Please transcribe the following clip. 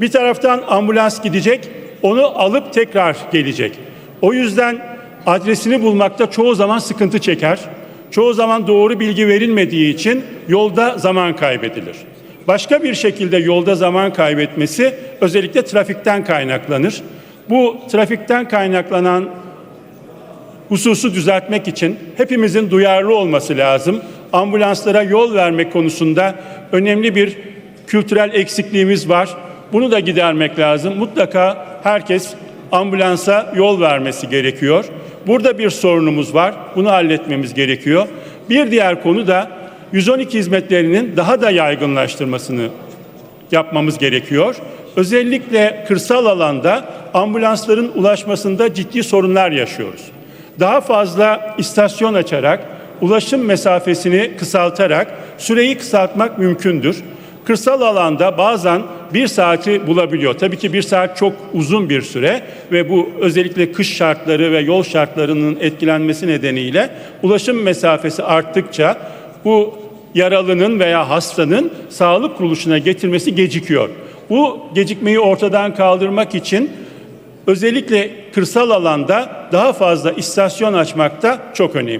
Bir taraftan ambulans gidecek, onu alıp tekrar gelecek. O yüzden adresini bulmakta çoğu zaman sıkıntı çeker. Çoğu zaman doğru bilgi verilmediği için yolda zaman kaybedilir. Başka bir şekilde yolda zaman kaybetmesi özellikle trafikten kaynaklanır. Bu trafikten kaynaklanan hususu düzeltmek için hepimizin duyarlı olması lazım. Ambulanslara yol vermek konusunda önemli bir kültürel eksikliğimiz var. Bunu da gidermek lazım. Mutlaka herkes ambulansa yol vermesi gerekiyor. Burada bir sorunumuz var. Bunu halletmemiz gerekiyor. Bir diğer konu da 112 hizmetlerinin daha da yaygınlaştırmasını yapmamız gerekiyor. Özellikle kırsal alanda ambulansların ulaşmasında ciddi sorunlar yaşıyoruz. Daha fazla istasyon açarak, ulaşım mesafesini kısaltarak süreyi kısaltmak mümkündür. Kırsal alanda bazen bir saati bulabiliyor. Tabii ki bir saat çok uzun bir süre ve bu özellikle kış şartları ve yol şartlarının etkilenmesi nedeniyle ulaşım mesafesi arttıkça bu yaralının veya hastanın sağlık kuruluşuna getirmesi gecikiyor. Bu gecikmeyi ortadan kaldırmak için özellikle kırsal alanda daha fazla istasyon açmakta çok önemli.